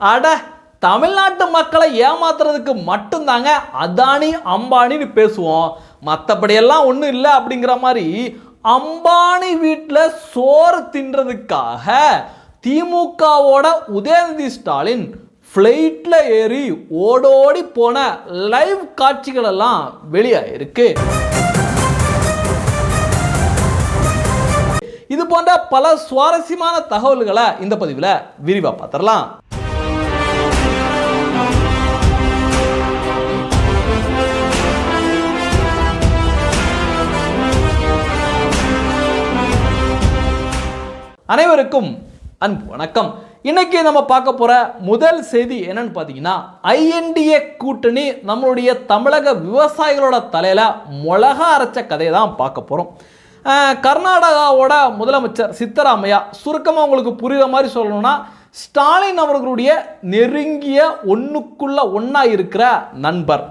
அட தமிழ்நாட்டு மக்களை ஏமாத்துறதுக்கு மட்டும்தாங்க அதானி அம்பானின்னு பேசுவோம். மற்றபடியெல்லாம் ஒன்றும் இல்லை அப்படிங்கிற மாதிரி அம்பானி வீட்டில் சோறு தின்றதுக்காக திமுகவோட உதயநிதி ஸ்டாலின் ஃப்ளைட்டில் ஏறி ஓடோடி போன லைவ் காட்சிகளெல்லாம் வெளியாயிருக்கு. இது போன்ற பல சுவாரஸ்யமான தகவல்களை இந்த பதிவில் விரிவாக பார்த்துடலாம். அனைவருக்கும் அன்பு வணக்கம். இன்னைக்கு நம்ம பார்க்க போகிற முதல் செய்தி என்னன்னு பார்த்தீங்கன்னா ஐஎன்டிஏ கூட்டணி நம்மளுடைய தமிழக விவசாயிகளோட தலையில் மிளகா அரைச்ச கதையை தான் பார்க்க போகிறோம் கர்நாடகாவோட முதலமைச்சர் சித்தராமையா சுருக்கமாக உங்களுக்கு புரிகிற மாதிரி சொல்லணும்னா ஸ்டாலின் அவர்களுடைய நெருங்கிய ஒன்றுக்குள்ள ஒன்றா இருக்கிற நண்பர்.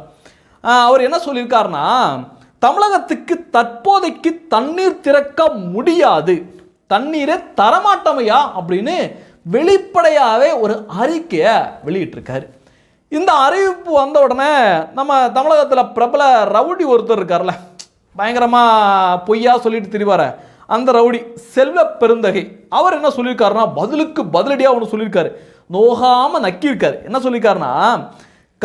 அவர் என்ன சொல்லியிருக்காருன்னா தமிழகத்துக்கு தற்போதைக்கு தண்ணீர் திறக்க முடியாது. தண்ணீரை தரமாட்டமையா அப்படின்னு வெளிப்படையாகவே ஒரு அறிக்கையை வெளியிட்டிருக்காரு. இந்த அறிவிப்பு வந்த உடனே நம்ம தமிழகத்தில் பிரபல ரவுடி ஒருத்தர் இருக்கார்ல பயங்கரமாக பொய்யா சொல்லிட்டு திரிவார. அந்த ரவுடி செல்வ பெருந்தகை. அவர் என்ன சொல்லியிருக்காருன்னா பதிலுக்கு பதிலடியாக ஒன்று சொல்லியிருக்காரு. நோகாமல் நக்கியிருக்காரு. என்ன சொல்லியிருக்காருன்னா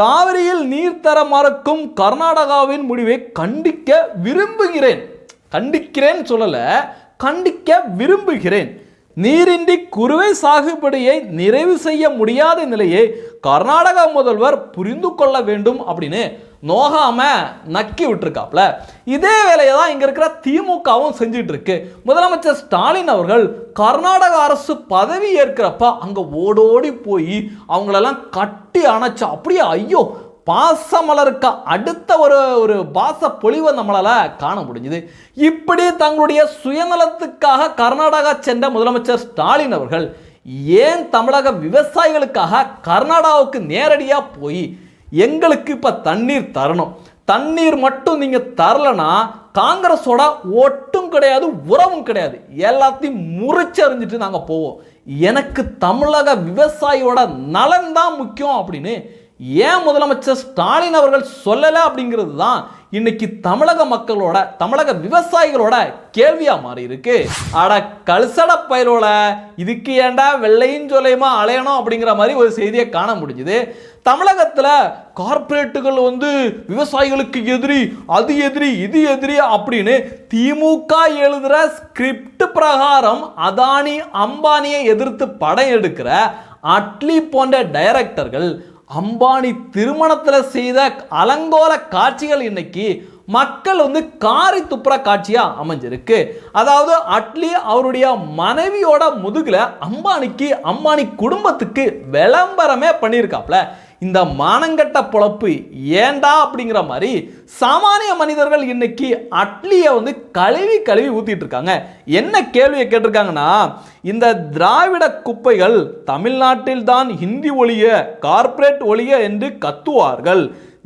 காவிரியில் நீர் தர மறக்கும் கர்நாடகாவின் முடிவை கண்டிக்க விரும்புகிறேன். கண்டிக்கிறேன்னு சொல்லலை கண்டிக்க விரும்புகிறேன். நீரின்றி குறுவை சாகுபடியை நிறைவு செய்ய முடியாத நிலையை கர்நாடகா முதல்வர் புரிந்து கொள்ள வேண்டும் அப்படின்னு நோகாம நக்கி விட்டுருக்காப்ல. இதே வேலையை தான் இங்கே இருக்கிற திமுகவும் செஞ்சுட்டு இருக்கு முதலமைச்சர் ஸ்டாலின் அவர்கள் கர்நாடக அரசு பதவி ஏற்கிறப்ப அங்கே ஓடோடி போய் அவங்களெல்லாம் கட்டி அணைச்சு அப்படியே ஐயோ பாசமலருக்கு அடுத்த ஒரு ஒரு பாச பொழிவை நம்மளால் காண முடிஞ்சுது. இப்படி தங்களுடைய சுயநலத்துக்காக கர்நாடகா சென்ற முதலமைச்சர் ஸ்டாலின் அவர்கள் ஏன் தமிழக விவசாயிகளுக்காக கர்நாடகாவுக்கு நேரடியாக போய் எங்களுக்கு இப்போ தண்ணீர் தரணும்? தண்ணீர் மட்டும் நீங்கள் தரலனா காங்கிரஸோட ஒட்டும் கிடையாது உறவும் கிடையாது. எல்லாத்தையும் முறிச்சறிஞ்சிட்டு நாங்கள் போவோம். எனக்கு தமிழக விவசாயியோட நலன் தான் முக்கியம் அப்படின்னு ஏன் முதலமைச்சர் ஸ்டாலின் அவர்கள் சொல்லலை அப்படிங்கிறது தான் இன்னைக்கு தமிழக மக்களோட தமிழக விவசாயிகளோட கேள்வியா மாறி இருக்கு. அட கல்சட பயிரோட இதுக்கு ஏன்டா வெள்ளையும் சொல்லையுமா அலையணும் அப்படிங்கிற மாதிரி ஒரு செய்தியை காண முடிஞ்சுது. தமிழகத்தில் கார்ப்பரேட்டுகள் வந்து விவசாயிகளுக்கு எதிரி அது எதிரி இது எதிரி அப்படின்னு திமுக எழுதுகிற ஸ்கிரிப்ட் பிரகாரம் அதானி அம்பானியை எதிர்த்து படம் எடுக்கிற அட்லி போன்ற டைரக்டர்கள் அம்பானி திருமணத்தில் செய்த அலங்கோல காட்சிகள் இன்னைக்கு மக்கள் வந்து காரி துப்புற காட்சியாக அமைஞ்சிருக்கு. அதாவது அட்லி அவருடைய மனைவியோட முதுகில் அம்பானிக்கு அம்பானி குடும்பத்துக்கு விளம்பரமே பண்ணியிருக்காப்ல. இந்த மானங்கட்ட பொழப்பு ஏண்டா அப்படிங்கிற மாதிரி சாமானிய மனிதர்கள் இன்னைக்கு அட்லியை வந்து கழுவி கழுவி ஊத்திட்டு இருக்காங்க என்ன கேள்வியை கேட்டிருக்காங்கன்னா இந்த திராவிட குப்பைகள் தமிழ்நாட்டில் தான் ஹிந்தி ஒழிய கார்ப்பரேட் ஒழிய என்று கத்துவார்கள்.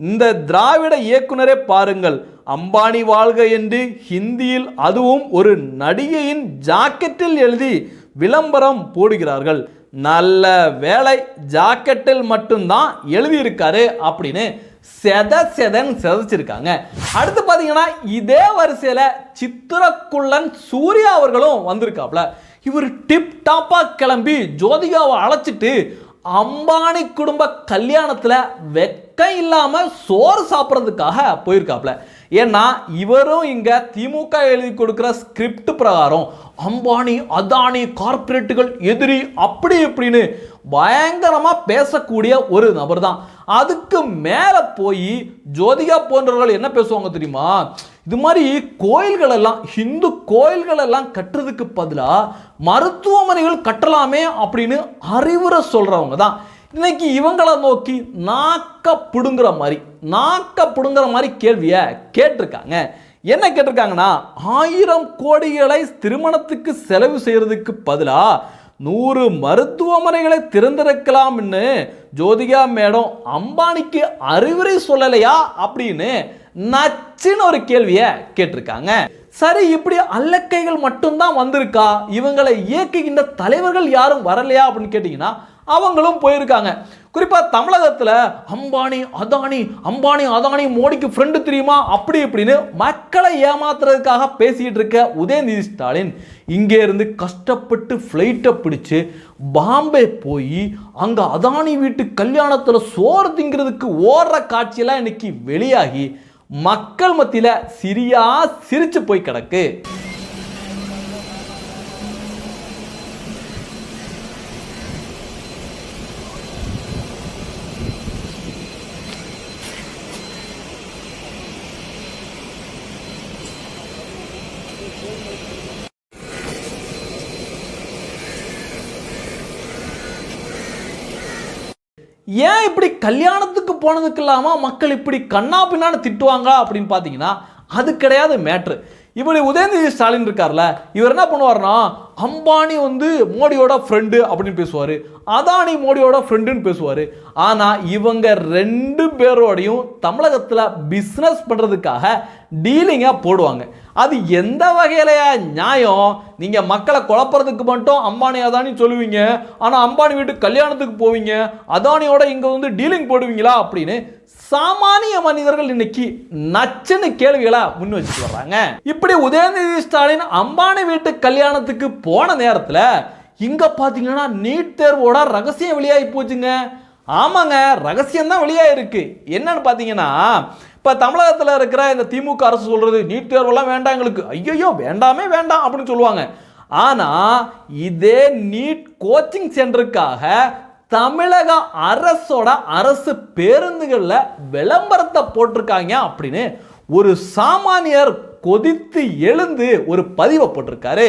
இந்த திராவிட இயக்குனரே பாருங்கள் அம்பானி வாழ்க என்று ஹிந்தியில் அதுவும் ஒரு நடிகையின் ஜாக்கெட்டில் எழுதி விளம்பரம் போடுகிறார்கள். நல்ல வேலை ஜாக்கெட்டில் மட்டும்தான் எழுதியிருக்காரு அப்படின்னு செத செதன் செதைச்சிருக்காங்க. அடுத்து பார்த்தீங்கன்னா இதே வரிசையில் சித்திரக்குள்ளன் சூர்யா அவர்களும் வந்திருக்காப்ல. இவர் டிப் டாப்பாக கிளம்பி ஜோதிகாவை அழைச்சிட்டு அம்பானி குடும்ப கல்யாணத்தில் வெக்கம் இல்லாமல் சோறு சாப்பிட்றதுக்காக போயிருக்காப்ல. ஏன்னா இவரும் இங்கே திமுக எழுதி கொடுக்குற ஸ்கிரிப்ட் பிரகாரம் அம்பானி அதானி கார்ப்பரேட்டுகள் எதிரி அப்படி இப்படின்னு பயங்கரமாக பேசக்கூடிய ஒரு நபர் தான் அதுக்கு மேலே போய் ஜோதிகா போன்றவர்கள் என்ன பேசுவாங்க தெரியுமா? இது மாதிரி கோயில்கள் எல்லாம் ஹிந்து கோயில்கள் எல்லாம் கட்டுறதுக்கு பதிலாக மருத்துவமனைகள் கட்டலாமே அப்படின்னு அறிவுரை சொல்கிறவங்க தான் இன்னைக்கு இவங்களை நோக்கி நாக்க பிடுங்குற மாதிரி நாக்க பிடுங்குற மாதிரி கேள்வியை கேட்டிருக்காங்க. என்ன கேட்டிருக்காங்கன்னா ஆயிரம் கோடிகளை திருமணத்துக்கு செலவு செய்கிறதுக்கு பதிலாக நூறு மருத்துவமனைகளை திறந்திருக்கலாம்னு ஜோதிகா மேடம் அம்பானிக்கு அறிவுரை சொல்லலையா அப்படின்னு நச்சுன்னு ஒரு கேள்வியை கேட்டிருக்காங்க. சரி இப்படி அல்லக்கைகள் மட்டும்தான் வந்திருக்கா? இவங்களை இயக்குகின்ற தலைவர்கள் யாரும் வரலையா அப்படின்னு கேட்டிங்கன்னா அவங்களும் போயிருக்காங்க. குறிப்பாக தமிழகத்தில் அம்பானி அதானி அம்பானி அதானி மோடிக்கு ஃப்ரெண்டு தெரியுமா? அப்படி இப்படின்னு மக்களை ஏமாத்துறதுக்காக பேசிகிட்டு இருக்க உதயநிதி ஸ்டாலின் இங்கே இருந்து கஷ்டப்பட்டு ஃப்ளைட்டை பிடிச்சு பாம்பே போய் அங்கே அதானி வீட்டு கல்யாணத்தில் சோறு திங்கிறதுக்கு ஓடுற காட்சியெல்லாம் இன்னைக்கு வெளியாகி மக்கள் மத்தியில் சிரியா சிரித்து போய் கிடக்கு. ஏன் இப்படி கல்யாணத்துக்கு போனதுக்கு இல்லாமல் மக்கள் இப்படி கண்ணா பின்னான்னு திட்டுவாங்க அப்படின்னு பார்த்தீங்கன்னா அது கிடையாது மேட்ரு இப்படி உதயநிதி ஸ்டாலின் இருக்கார்ல இவர் என்ன பண்ணுவார்னா அம்பானி வந்து மோடியோட ஃப்ரெண்டு அப்படின்னு பேசுவார். அதானி மோடியோட ஃப்ரெண்டுன்னு பேசுவார். ஆனால் இவங்க ரெண்டு பேரோடையும் தமிழகத்தில் பிஸ்னஸ் பண்ணுறதுக்காக டீலிங்காக போடுவாங்க. அது எந்த வகையிலையா நியாயம்? நீங்கள் மக்களை குழப்பறதுக்கு மட்டும் அம்பானி அதானி சொல்லுவீங்க? ஆனால் அம்பானி வீட்டு கல்யாணத்துக்கு போவீங்க. அதானியோட இங்கே வந்து டீலிங் போடுவீங்களா அப்படின்னு சாமானிய மனிதர்கள் இன்னைக்கு நச்சுன்னு கேள்விகளை முன் வச்சுட்டு வர்றாங்க. இப்படி உதயநிதி ஸ்டாலின் அம்பானி வீட்டு கல்யாணத்துக்கு போன நேரத்தில் இங்கே பார்த்தீங்கன்னா நீட் தேர்வோட ரகசியம் வெளியாகி போச்சுங்க. ஆமாங்க ரகசியம் தான் வெளியாயிருக்கு. என்னன்னு பார்த்தீங்கன்னா இப்போ தமிழகத்தில் இருக்கிற இந்த திமுக அரசு சொல்கிறது நீட் தேர்வெல்லாம் வேண்டாம் எங்களுக்கு. ஐயோ வேண்டாமே வேண்டாம் அப்படின்னு சொல்லுவாங்க. ஆனால் இதே நீட் கோச்சிங் சென்டருக்காக தமிழக அரசோட அரசு பேருந்துகளில் விளம்பரத்தை போட்டிருக்காங்க அப்படின்னு ஒரு சாமானியர் கொதித்து எழுந்து ஒரு பதிவை போட்டிருக்காரு.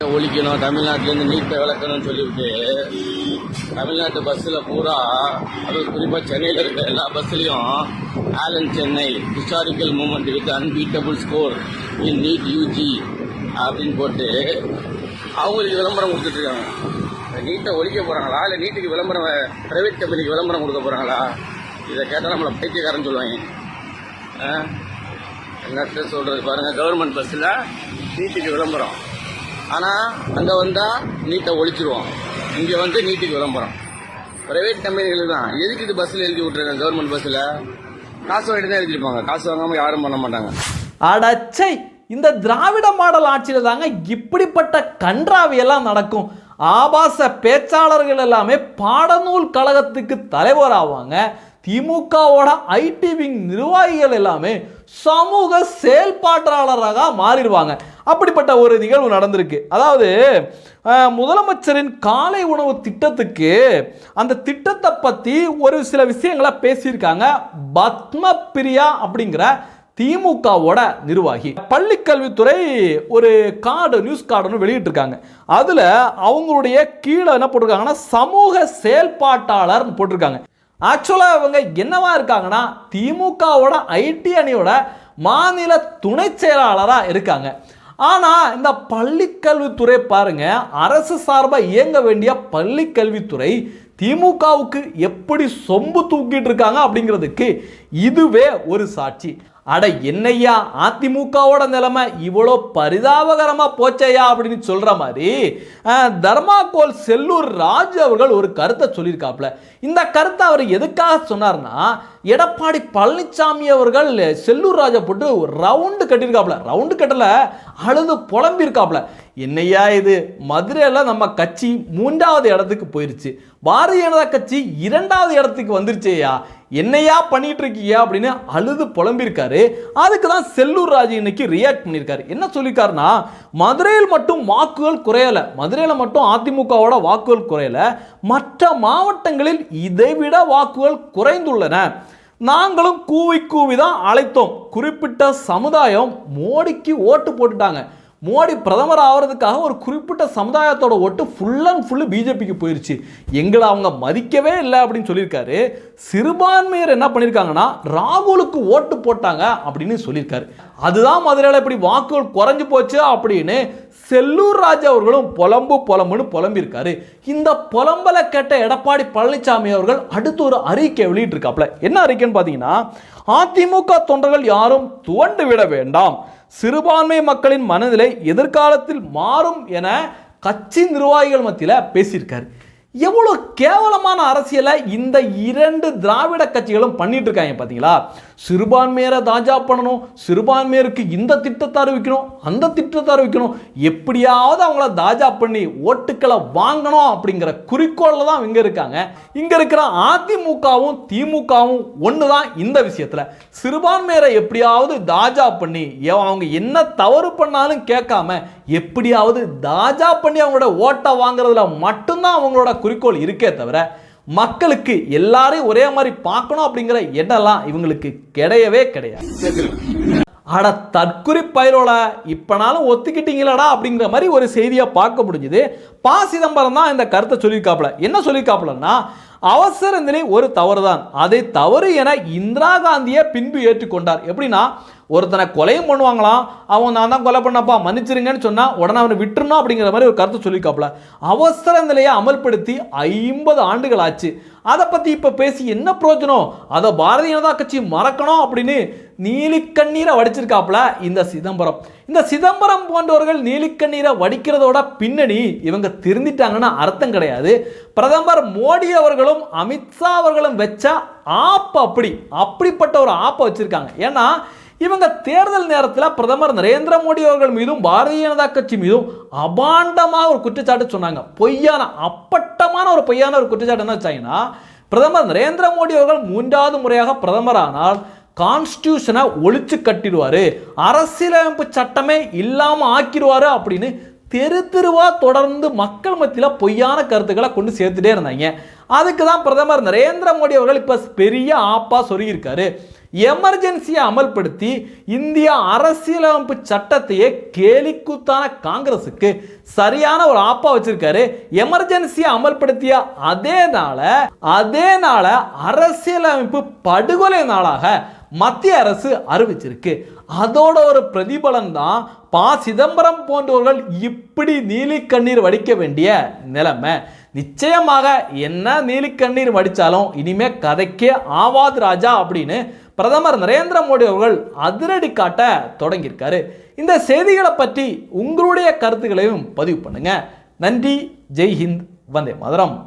ஒழிக்கணும் தமிழ்நாட்டிலேருந்து நீட்டை விளக்கணும்னு சொல்லிவிட்டு தமிழ்நாட்டு பஸ்ஸில் பூரா அதுவும் குறிப்பாக சென்னையில் இருக்கிற எல்லா பஸ்ஸுலையும் Allen Chennai historical moment with unbeatable score in NEET UG அப்படின்னு போட்டு அவங்களுக்கு விளம்பரம் கொடுத்துட்ருக்காங்க நீட்டை ஒழிக்க போகிறாங்களா இல்லை நீட்டுக்கு விளம்பரம் ப்ரைவேட் கம்பெனிக்கு விளம்பரம் கொடுக்க போகிறாங்களா இதை கேட்டால் நம்மளை பைத்தியக்காரன் சொல்லுவாங்க. ஆ? சொல்கிறது பாருங்கள் கவர்மெண்ட் பஸ்ஸில் நீட்டுக்கு விளம்பரம். ஆனால் அங்கே வந்தால் நீட்டை ஒழிச்சிருவோம் இங்கே வந்து நீட்டுக்கு விளம்பரம். பிரைவேட் கம்பெனிகள் தான். எதுக்கு இது பஸ்ஸில் எழுதி விட்ருக்காங்க கவர்மெண்ட் பஸ்ஸில் காசு வாங்கிட்டு தான் எழுதிருப்பாங்க காசு வாங்காமல் யாரும் பண்ண மாட்டாங்க. அடச்சை இந்த திராவிட மாடல் ஆட்சியில் தாங்க இப்படிப்பட்ட கன்றாவியெல்லாம் நடக்கும். ஆபாச பேச்சாளர்கள் எல்லாமே பாடநூல் கழகத்துக்கு தலைவர் ஆவாங்க. திமுகவோட ஐடி விங் நிர்வாகிகள் எல்லாமே சமூக செயல்பாட்டாளராக மாறிடுவாங்க. அப்படிப்பட்ட ஒரு நிகழ்வு நடந்திருக்கு. அதாவது முதலமைச்சரின் காலை உணவு திட்டத்துக்கு அந்த திட்டத்தை பற்றி ஒரு சில விஷயங்களை பேசியிருக்காங்க. பத்ம பிரியா அப்படிங்கிற திமுகவோட நிர்வாகி. பள்ளிக்கல்வித்துறை ஒரு கார்டு நியூஸ் கார்டுன்னு வெளியிட்டிருக்காங்க. அதில் அவங்களுடைய கீழே என்ன போட்டிருக்காங்கன்னா சமூக செயல்பாட்டாளர்னு போட்டிருக்காங்க. ஆக்சுவலாக இவங்க என்னவா இருக்காங்கன்னா திமுகவோட ஐடி அணியோட மாநில துணை செயலாளராக இருக்காங்க. ஆனால் இந்த பள்ளிக்கல்வித்துறை பாருங்க அரசு சார்பாக இயங்க வேண்டிய பள்ளிக்கல்வித்துறை திமுகவுக்கு எப்படி சொம்பு தூக்கிட்டு இருக்காங்க அப்படிங்கிறதுக்கு இதுவே ஒரு சாட்சி. அட என்னய்யா அதிமுகவோட நிலைமை இவ்வளோ பரிதாபகரமாக போச்சையா அப்படின்னு சொல்கிற மாதிரி தர்மாகோல் செல்லூர் ராஜு அவர்கள் ஒரு கருத்தை சொல்லியிருக்காப்புல. இந்த கருத்தை அவர் எதுக்காக சொன்னார்னா எடப்பாடி பழனிசாமி அவர்கள் செல்லூர் ராஜா போட்டு ரவுண்டு கட்டியிருக்காப்புல. ரவுண்டு கட்டல அழுது புலம்பியிருக்காப்புல. என்னையா இது? மதுரையில் நம்ம கட்சி மூன்றாவது இடத்துக்கு போயிருச்சு. பாரதிய ஜனதா கட்சி இரண்டாவது இடத்துக்கு வந்துருச்சேயா என்னையா பண்ணிட்டு இருக்கீங்க அப்படின்னு அழுது புலம்பியிருக்காரு. அதுக்கு தான் செல்லூர் ராஜு இன்னைக்கு ரியாக்ட் பண்ணியிருக்காரு. என்ன சொல்லியிருக்காருன்னா மதுரையில் மட்டும் வாக்குகள் குறையல. மதுரையில் மட்டும் அதிமுகவோட வாக்குகள் குறையல. மற்ற மாவட்டங்களில் இதைவிட வாக்குகள் குறைந்துள்ளன. நாங்களும் கூவி கூவி தான் அழைத்தோம். குறிப்பிட்ட சமுதாயம் மோடிக்கு ஓட்டு போட்டுட்டாங்க. மோடி பிரதமர் ஆகிறதுக்காக ஒரு குறிப்பிட்ட சமுதாயத்தோட ஓட்டு ஃபுல் அண்ட் ஃபுல்லு பிஜேபிக்கு போயிடுச்சு எங்களை அவங்க மதிக்கவே இல்லை அப்படின்னு சொல்லியிருக்காரு. சிறுபான்மையர் என்ன பண்ணியிருக்காங்கன்னா ராகுலுக்கு ஓட்டு போட்டாங்க அப்படின்னு சொல்லியிருக்காரு. அதுதான் மதுரையில் இப்படி வாக்குகள் குறைஞ்சு போச்சு அப்படின்னு செல்லூர் ராஜா அவர்களும் புலம்பு புலம்புன்னு புலம்பியிருக்காரு. இந்த புலம்பலை கேட்ட எடப்பாடி பழனிசாமி அவர்கள் அடுத்து ஒரு அறிக்கை வெளியிட்டிருக்காப்ல என்ன அறிக்கைன்னு பார்த்தீங்கன்னா அதிமுக தொண்டர்கள் யாரும் துவண்டு விட வேண்டாம். சிறுபான்மை மக்களின் மனநிலை எதிர்காலத்தில் மாறும் என கட்சி நிர்வாகிகள் மத்தியில் பேசியிருக்காரு. எவ்வளோ கேவலமான அரசியலை இந்த இரண்டு திராவிட கட்சிகளும் பண்ணிட்டு இருக்காங்க பார்த்தீங்களா சிறுபான்மையரை தாஜா பண்ணணும் சிறுபான்மையருக்கு இந்த திட்டத்தை அறிவிக்கணும் அந்த திட்டத்தை அறிவிக்கணும். எப்படியாவது அவங்கள தாஜா பண்ணி ஓட்டுக்களை வாங்கணும் அப்படிங்கிற குறிக்கோளில் தான் இங்கே இருக்காங்க. இங்கே இருக்கிற அதிமுகவும் திமுகவும் ஒன்று தான் இந்த விஷயத்தில். சிறுபான்மையரை எப்படியாவது தாஜா பண்ணி அவங்க என்ன தவறு பண்ணாலும் கேட்காம எப்படியாவது தாஜா பண்ணி அவங்களோட ஓட்டை வாங்குறதுல மட்டும்தான் அவங்களோட குறிக்கோள் இருக்கே தவிர மக்களுக்கு எல்லாரையும் ஒரே மாதிரி பார்க்கணும் அப்படிங்கிற எண்ணம்லாம் இவங்களுக்கு கிடையவே கிடையாது. அட தற்குறி பயிரோல இப்பனாலும் ஒத்துக்கிட்டீங்களடா அப்படிங்கிற மாதிரி ஒரு செய்தியை பார்க்க முடிஞ்சுது. பா. சிதம்பரம் தான் இந்த கருத்தை சொல்லியிருக்காப்புல. என்ன சொல்லியிருக்காப்புலன்னா அவசர நிலை ஒரு தவறுதான். அதை தவறு என இந்திரா காந்தியை பின்பு ஏற்றுக்கொண்டார். எப்படின்னா ஒருத்தனை கொலையும் பண்ணுவாங்களாம் அவன் நான் தான் கொலை பண்ணப்பா மன்னிச்சிருங்கன்னு சொன்னால் உடனே அவனை விட்டுருணும் அப்படிங்கிற மாதிரி ஒரு கருத்தை சொல்லியிருக்காப்புல. அவசர நிலையை அமல்படுத்தி ஐம்பது ஆண்டுகள் ஆச்சு. அதை பற்றி இப்போ பேசி என்ன பிரயோஜனம்? அதை பாரதிய ஜனதா கட்சி மறக்கணும் அப்படின்னு நீலிக்கண்ணீரை வடிச்சிருக்காப்புல இந்த சிதம்பரம். இந்த சிதம்பரம் போன்றவர்கள் நீலிக்கண்ணீரை வடிக்கிறதோட பின்னணி இவங்க திருந்திட்டாங்கன்னு அர்த்தம் கிடையாது. பிரதமர் மோடி அவர்களும் அமித்ஷா அவர்களும் வச்ச ஆப் அப்படி அப்படிப்பட்ட ஒரு ஆப்பை வச்சுருக்காங்க. ஏன்னா இவங்க தேர்தல் நேரத்தில் பிரதமர் நரேந்திர மோடி அவர்கள் மீதும் பாரதிய ஜனதா கட்சி மீதும் அபாண்டமாக ஒரு குற்றச்சாட்டு சொன்னாங்க. பொய்யான அப்பட்டமான ஒரு பொய்யான ஒரு குற்றச்சாட்டு என்ன வச்சாங்கன்னா பிரதமர் நரேந்திர மோடி அவர்கள் மூன்றாவது முறையாக பிரதமரானால் கான்ஸ்டியூஷனை ஒழிச்சு கட்டிடுவார். அரசியலமைப்பு சட்டமே இல்லாமல் ஆக்கிடுவாரு அப்படின்னு தெரு தெருவாக தொடர்ந்து மக்கள் மத்தியில் பொய்யான கருத்துக்களை கொண்டு சேர்த்துட்டே இருந்தாங்க. அதுக்கு தான் பிரதமர் நரேந்திர மோடி அவர்கள் இப்போ பெரிய ஆப்பா சொல்லியிருக்காரு. எமர்ஜென்சியை அமல்படுத்தி இந்தியா அரசியலமைப்பு சட்டத்தையே கேலிக்கூத்தான காங்கிரஸுக்கு சரியான ஒரு ஆப்பா வச்சிருக்காரு. எமர்ஜென்சியை அமல்படுத்திய அதே நாள அதே நாள அரசியலமைப்பு படுகொலை நாளாக மத்திய அரசு அறிவிச்சிருக்கு. அதோட ஒரு பிரதிபலன் தான் பா. சிதம்பரம் போன்றவர்கள் இப்படி நீலி கண்ணீர் வடிக்க வேண்டிய நிலைமை. நிச்சயமாக என்ன நீலி கண்ணீர் வடித்தாலும் இனிமே கதைக்கே ஆவாது ராஜா அப்படின்னு பிரதமர் நரேந்திர மோடி அவர்கள் அதிரடி காட்ட தொடங்கியிருக்காரு. இந்த செய்திகளை பற்றி உங்களுடைய கருத்துக்களையும் பதிவு பண்ணுங்க. நன்றி. ஜெய்ஹிந்த் வந்தே மதுரம்.